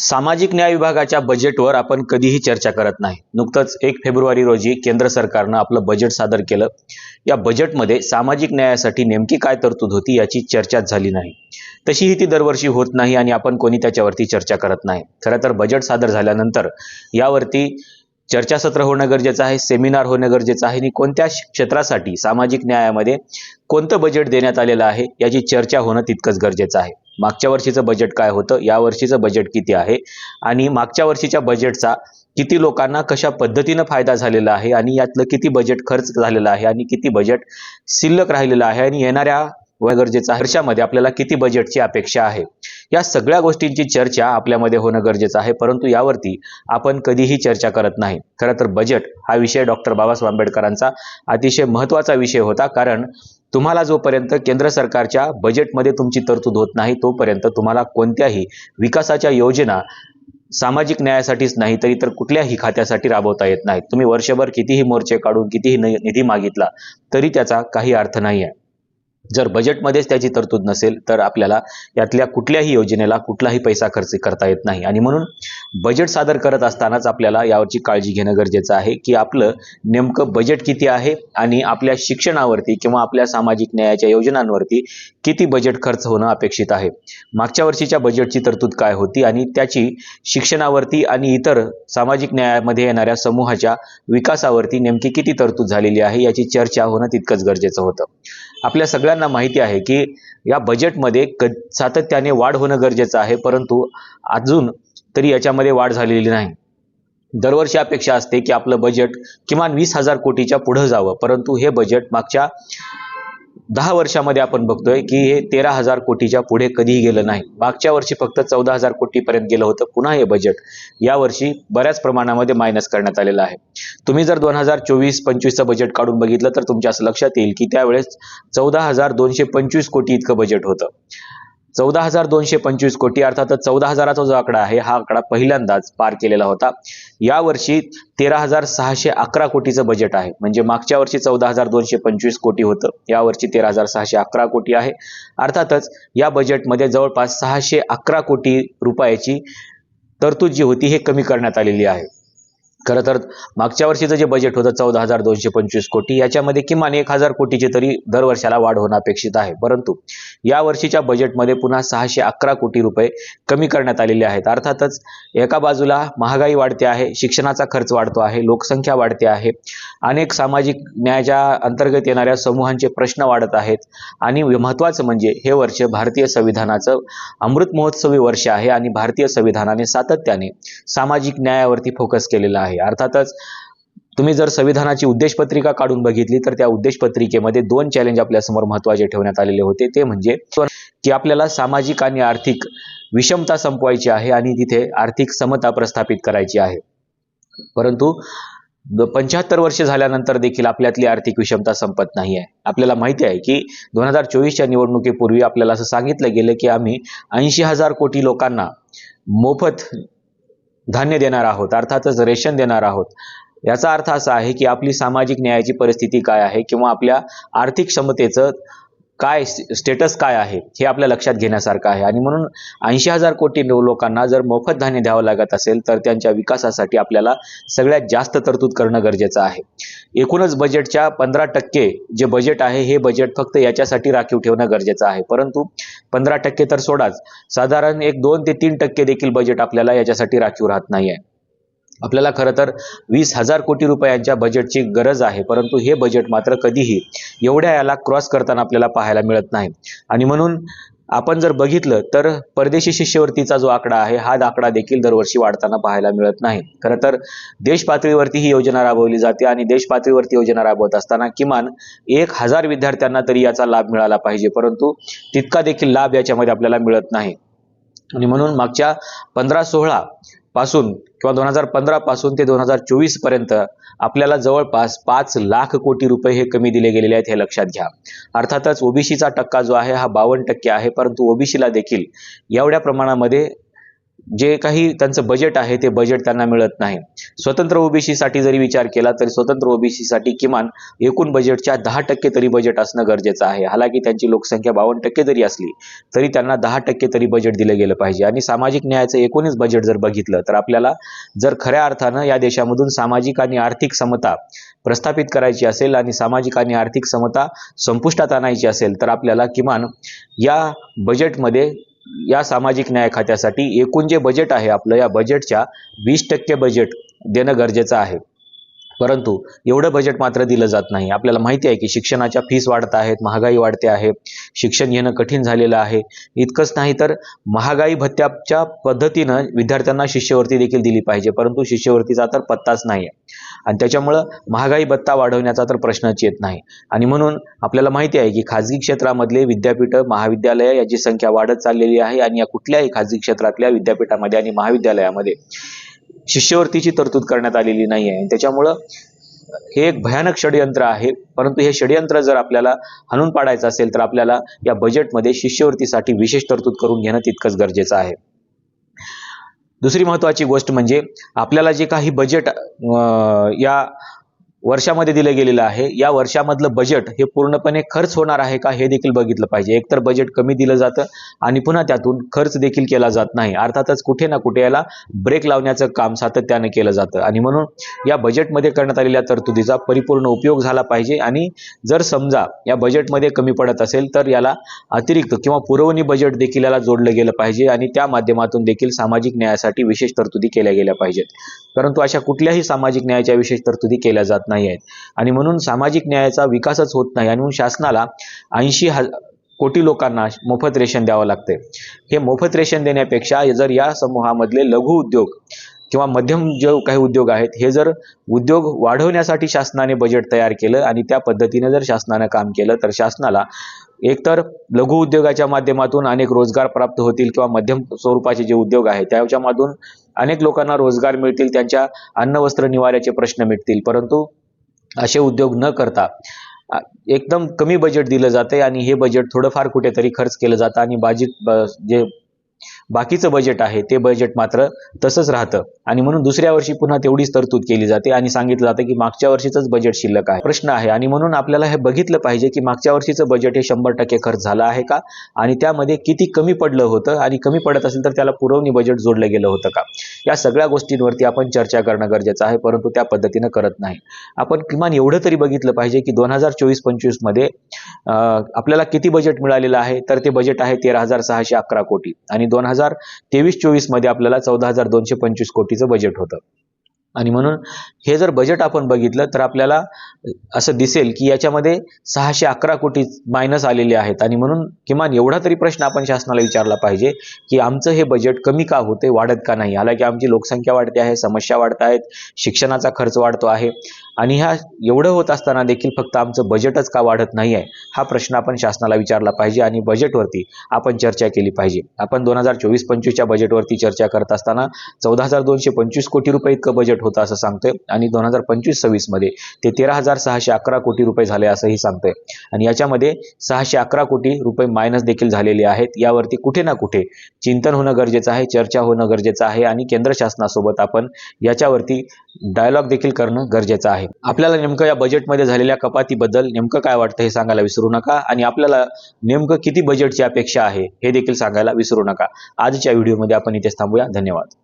सामाजिक न्याय विभागाच्या बजेटवर आपण कधीही चर्चा करत नाही. नुकतंच एक फेब्रुवारी रोजी केंद्र सरकारनं आपलं बजेट सादर केलं. या बजेटमध्ये सामाजिक न्यायासाठी नेमकी काय तरतूद होती याची चर्चाच झाली नाही. तशीही ती दरवर्षी होत नाही आणि आपण कोणी त्याच्यावरती चर्चा करत नाही. खरं तर बजेट सादर झाल्यानंतर यावरती चर्चासत्र होणं गरजेचं आहे सेमिनार होणं गरजेचं आहे आणि कोणत्या क्षेत्रासाठी सामाजिक न्यायामध्ये कोणतं बजेट देण्यात आलेलं आहे याची चर्चा होणं तितकंच गरजेचं आहे. मागच्या वर्षीचं बजेट काय होतं या वर्षीचं बजेट किती आहे आणि मागच्या वर्षीच्या बजेटचा किती लोकांना कशा पद्धतीनं फायदा झालेला आहे आणि यातलं किती बजेट खर्च झालेलं आहे आणि किती बजेट शिल्लक राहिलेलं आहे आणि येणाऱ्या गरजेचा आहे. वर्षामध्ये आपल्याला किती बजेटची अपेक्षा आहे? या सगळ्या गोष्टींची चर्चा आपल्यामध्ये होणं गरजेचं आहे. परंतु यावरती आपण कधीही चर्चा करत नाही. खरं तर बजेट हा विषय डॉक्टर बाबासाहेब आंबेडकरांचा अतिशय महत्त्वाचा विषय होता. कारण तुम्हाला जोपर्यंत केंद्र सरकारच्या बजेटमध्ये तुमची तरतूद होत नाही तोपर्यंत तुम्हाला कोणत्याही विकासाच्या योजना सामाजिक न्यायासाठीच नाही तरी तर कुठल्याही खात्यासाठी राबवता येत नाहीत. तुम्ही वर्षभर कितीही मोर्चे काढून कितीही निधी मागितला तरी त्याचा काही अर्थ नाही आहे जर बजेटमध्येच त्याची तरतूद नसेल तर आपल्याला यातल्या कुठल्याही योजनेला कुठलाही पैसा खर्च करता येत नाही. आणि म्हणून बजेट सादर करत असतानाच आपल्याला यावरची काळजी घेणं गरजेचं आहे की आपलं नेमकं बजेट किती आहे आणि आपल्या शिक्षणावरती किंवा आपल्या सामाजिक न्यायाच्या योजनांवरती किती बजेट खर्च होणं अपेक्षित आहे. मागच्या वर्षीच्या बजेटची तरतूद काय होती आणि त्याची शिक्षणावरती आणि इतर सामाजिक न्यायामध्ये येणाऱ्या समूहाच्या विकासावरती नेमकी किती तरतूद झालेली आहे याची चर्चा होणं तितकंच गरजेचं होतं. आपल्या सगळ्यांना माहिती आहे की या बजेटमध्ये क सातत्याने वाढ होणं गरजेचं आहे परंतु अजून तरी याच्यामध्ये वाढ झालेली नाही. दरवर्षी अपेक्षा असते की आपलं बजेट किमान वीस हजार कोटीच्या पुढं जावं परंतु हे बजेट मागच्या दहा वर्षामध्ये आपण बघतोय की हे तेरा हजार कोटीच्या पुढे कधीही गेलं नाही. मागच्या वर्षी फक्त चौदा हजार कोटीपर्यंत गेलं होतं. पुन्हा हे बजेट यावर्षी बऱ्याच प्रमाणामध्ये मायनस करण्यात आलेलं आहे. तुम्ही जर दोन हजार चोवीस पंचवीसचं बजेट काढून बघितलं तर तुमच्या असं लक्षात येईल की त्यावेळेस चौदा हजार दोनशे पंचवीस कोटी इतकं बजेट होतं. चौदा हजार दोनशे पंचवीस कोटी अर्थात चौदा हजाराचा जो आकडा आहे हा आकडा पहिल्यांदाच पार केलेला होता. यावर्षी तेरा हजार सहाशे अकरा कोटीचं बजेट आहे. म्हणजे मागच्या वर्षी चौदा हजार दोनशे पंचवीस कोटी होतं. यावर्षी तेरा हजार सहाशे अकरा कोटी आहे. अर्थातच या बजेटमध्ये जवळपास सहाशे अकरा कोटी रुपयाची तरतूद जी होती हे कमी करण्यात आलेली आहे. खरं तर मागच्या वर्षीचं जे बजेट होतं चौदा हजार दोनशे पंचवीस कोटी याच्यामध्ये किमान एक हजार कोटीची तरी दरवर्षाला वाढ होणं अपेक्षित आहे. परंतु या वर्षीच्या बजेटमध्ये पुन्हा सहाशे अकरा कोटी रुपये कमी करण्यात आलेले आहेत. अर्थातच एका बाजूला महागाई वाढते आहे शिक्षणाचा खर्च वाढतो आहे लोकसंख्या वाढते आहे अनेक सामाजिक न्यायाच्या अंतर्गत येणाऱ्या समूहांचे प्रश्न वाढत आहेत. आणि महत्त्वाचं म्हणजे हे वर्ष भारतीय संविधानाचं अमृत महोत्सवी वर्ष आहे आणि भारतीय संविधानाने सातत्याने सामाजिक न्यायावरती फोकस केलेला आहे. अर्थातच तुम्ही जर संविधानाची उद्देशपत्रिका काढून बघितली तर त्या उद्देशपत्रिकेमध्ये दोन चॅलेंज आपल्यासमोर महत्त्वाचे ठेवण्यात आलेले होते. ते म्हणजे की आपल्याला सामाजिक आणि आर्थिक विषमता संपवायची आहे आणि तिथे आर्थिक समता प्रस्थापित करायची आहे. परंतु पंच्याहत्तर वर्ष झाल्यानंतर देखील आपल्यातली आर्थिक विषमता संपत नाही आहे. आपल्याला माहिती आहे की दोन हजार चोवीसच्या निवडणुकीपूर्वी आपल्याला असं सांगितलं गेलं की आम्ही ऐंशी हजार कोटी लोकांना मोफत धान्य देणार आहोत अर्थातच रेशन देणार आहोत. याचा अर्थ असा आहे की आपली सामाजिक न्यायाची परिस्थिती काय आहे किंवा आपल्या आर्थिक क्षमतेचं काय स्टेटस काय आहे हे आपल्या लक्षात घेण्यासारखं आहे. आणि म्हणून ऐंशी हजार कोटी लोकांना जर मोफत धान्य द्यावं लागत असेल तर त्यांच्या विकासासाठी आपल्याला सगळ्यात जास्त तरतूद करणं गरजेचं आहे. एकूणच बजेटच्या पंधरा टक्के जे बजेट आहे हे बजेट फक्त याच्यासाठी राखीव ठेवणं गरजेचं आहे. परंतु पंधरा टक्के तर सोडाच. साधारण एक दोन ते तीन टक्के देखील बजेट आपल्याला याच्यासाठी राखीव राहत नाही आहे आपल्याला खरं तर वीस हजार कोटी रुपयांच्या बजेटची गरज आहे परंतु हे बजेट मात्र कधीही एवढ्या याला क्रॉस करताना आपल्याला पाहायला मिळत नाही. आणि म्हणून आपण जर बघितलं तर परदेशी शिष्यवृत्तीचा जो आकडा आहे हा आकडा देखील दरवर्षी वाढताना पाहायला मिळत नाही. खरं तर देश पातळीवरती ही योजना राबवली जाते आणि देश पातळीवरती योजना राबवत असताना किमान एक हजार विद्यार्थ्यांना तरी याचा लाभ मिळाला पाहिजे. परंतु तितका देखील लाभ याच्यामध्ये आपल्याला मिळत नाही. आणि म्हणून मागच्या पंधरा सोळा पासून किंवा दोन हजार पंधरा पासून ते दोन हजार चोवीसपर्यंत आपल्याला जवळपास पाच लाख कोटी रुपये हे कमी दिले गेलेले आहेत हे लक्षात घ्या. अर्थातच ओबीसीचा टक्का जो आहे हा बावन्न टक्के आहे परंतु ओबीसीला देखील एवढ्या प्रमाणामध्ये जे काही त्यांचं बजेट आहे ते बजेट त्यांना मिळत नाही. स्वतंत्र ओबीसीसाठी जरी विचार केला तरी स्वतंत्र ओबीसीसाठी किमान एकूण बजेटच्या दहा टक्के तरी बजेट असणं गरजेचं आहे. हालाकी त्यांची लोकसंख्या बावन्न टक्के जरी असली तरी त्यांना दहा टक्के तरी बजेट दिलं गेलं पाहिजे. आणि सामाजिक न्यायाचं एकूणच बजेट जर बघितलं तर आपल्याला जर खऱ्या अर्थानं या देशामधून सामाजिक आणि आर्थिक समता प्रस्थापित करायची असेल आणि सामाजिक आणि आर्थिक समता संपुष्टात आणायची असेल तर आपल्याला किमान या बजेटमध्ये या सामाजिक न्याय खात्यासाठी एकूण जे बजेट आहे आपलं या बजेटच्या वीस टक्के बजेट देणं गरजेचं आहे. परंतु एवढं बजेट मात्र दिलं जात नाही. आपल्याला माहिती आहे की शिक्षणाच्या फीस वाढत आहेत महागाई वाढते आहे शिक्षण घेणं कठीण झालेलं आहे. इतकंच नाही तर महागाई भत्त्याच्या पद्धतीनं विद्यार्थ्यांना शिष्यवृत्ती देखील दिली पाहिजे. परंतु शिष्यवृत्तीचा तर पत्ताच नाही आहे आणि त्याच्यामुळं महागाई भत्ता वाढवण्याचा तर प्रश्नच येत नाही. आणि म्हणून आपल्याला माहिती आहे की खाजगी क्षेत्रामधले विद्यापीठं महाविद्यालयं याची संख्या वाढत चाललेली आहे आणि या कुठल्याही खाजगी क्षेत्रातल्या विद्यापीठामध्ये आणि महाविद्यालयामध्ये शिष्यवृत्तीची तरतूद करण्यात आलेली नाही आहे त्याच्यामुळं हे एक भयानक षडयंत्र आहे. परंतु हे षडयंत्र जर आपल्याला हाणून पाडायचं असेल तर आपल्याला या बजेटमध्ये शिष्यवृत्तीसाठी विशेष तरतूद करून घेणं तितकंच गरजेचं आहे. दुसरी महत्त्वाची गोष्ट म्हणजे आपल्याला जे काही बजेट या वर्षामध्ये दिलं गेलेलं आहे. या वर्षामधलं बजेट हे पूर्णपणे खर्च होणार आहे का हे देखील बघितलं पाहिजे. एकतर बजेट कमी दिलं जातं आणि पुन्हा त्यातून खर्च देखील केला जात नाही. अर्थातच कुठे ना कुठे याला ब्रेक लावण्याचं काम सातत्यानं केलं जातं. आणि म्हणून या बजेटमध्ये करण्यात आलेल्या तरतुदीचा परिपूर्ण उपयोग झाला पाहिजे. आणि जर समजा या बजेटमध्ये कमी पडत असेल तर याला अतिरिक्त किंवा पुरवणी बजेट देखील याला जोडलं गेलं पाहिजे. आणि त्या माध्यमातून देखील सामाजिक न्यायासाठी विशेष तरतुदी केल्या गेल्या पाहिजेत. परंतु अशा कुठल्याही सामाजिक न्यायाच्या विशेष तरतुदी केल्या जात नाही आहेत आणि म्हणून सामाजिक न्यायाचा विकासच होत नाही. आणि म्हणून शासनाला ऐंशी ह कोटी लोकांना मोफत रेशन द्यावं लागते हे मोफत रेशन देण्यापेक्षा जर या समूहामधले लघु उद्योग किंवा मध्यम जे काही उद्योग आहेत हे जर उद्योग वाढवण्यासाठी शासनाने बजेट तयार केलं आणि त्या पद्धतीने जर शासनानं काम केलं तर शासनाला एकतर लघु उद्योगाच्या माध्यमातून अनेक रोजगार प्राप्त होतील किंवा मध्यम स्वरूपाचे जे उद्योग आहेत त्याच्यामधून अनेक लोकांना रोजगार मिळतील त्यांच्या अन्न वस्त्र निवाऱ्याचे प्रश्न मिटतील. परंतु असे उद्योग न करता एकदम कमी बजेट दिलं जाते आणि हे बजेट थोडंफार कुठेतरी खर्च केलं जातं आणि बाजीत ब- जे बाकीचं बजेट आहे ते बजेट मात्र तसंच राहतं. आणि म्हणून दुसऱ्या वर्षी पुन्हा तेवढीच तरतूद केली जाते आणि सांगितलं जातं की मागच्या वर्षीचंच बजेट शिल्लक आहे. प्रश्न आहे. आणि म्हणून आपल्याला हे बघितलं पाहिजे की मागच्या वर्षीचं बजेट हे शंभर टक्के खर्च झालं आहे का? आणि त्यामध्ये किती कमी पडलं होतं? आणि कमी पडत असेल तर त्याला पुरवणी बजेट जोडलं गेलं होतं का? या सगळ्या गोष्टींवरती आपण चर्चा करणं गरजेचं आहे परंतु त्या पद्धतीनं करत नाही. आपण किमान एवढं तरी बघितलं पाहिजे की दोन हजार चोवीस पंचवीसमध्ये आपल्याला किती बजेट मिळालेलं आहे? तर ते बजेट आहे तेरा हजार सहाशे अकरा कोटी. आणि दोन हजार हजार तेवीस चोवीसमध्ये आपल्याला चौदा हजार दोनशे पंचवीस कोटीचं बजेट होतं. आणि म्हणून हे जर बजेट आपण बघितलं तर आपल्याला असं दिसेल की याच्यामध्ये सहाशे अकरा कोटी मायनस आलेले आहेत. आणि म्हणून किमान एवढा तरी प्रश्न आपण शासनाला विचारला पाहिजे की आमचं हे बजेट कमी का होते वाढत का नाही? हालाकी आमची लोकसंख्या वाढते आहे समस्या वाढत आहेत शिक्षणाचा खर्च वाढतो आहे. आणि ह्या एवढं होत असताना देखील फक्त आमचं बजेटच का वाढत नाही आहे हा प्रश्न आपण शासनाला विचारला पाहिजे आणि बजेटवरती आपण चर्चा केली पाहिजे. आपण दोन हजार चोवीस पंचवीसच्या बजेटवरती चर्चा करत असताना चौदा हजार दोनशे पंचवीस कोटी रुपये इतकं बजेट होतं असं सांगतोय आणि दोन हजार पंचवीस सव्वीसमध्ये ते तेरा हजार सहाशे अकरा कोटी रुपये झाले असंही सांगतोय. आणि याच्यामध्ये सहाशे अकरा कोटी रुपये मायनस देखील झालेले आहेत. यावरती कुठे ना कुठे चिंतन होणं गरजेचं आहे चर्चा होणं गरजेचं आहे आणि केंद्र शासनासोबत आपण याच्यावरती डायलॉग देखील करणं गरजेचं आहे. आपल्याला नेमकं या बजेटमध्ये झालेल्या कपातीबद्दल नेमकं काय वाटतं हे सांगायला विसरू नका आणि आपल्याला नेमकं किती बजेटची अपेक्षा आहे हे देखील सांगायला विसरू नका. आजच्या व्हिडिओमध्ये आपण इथेच थांबूया. धन्यवाद.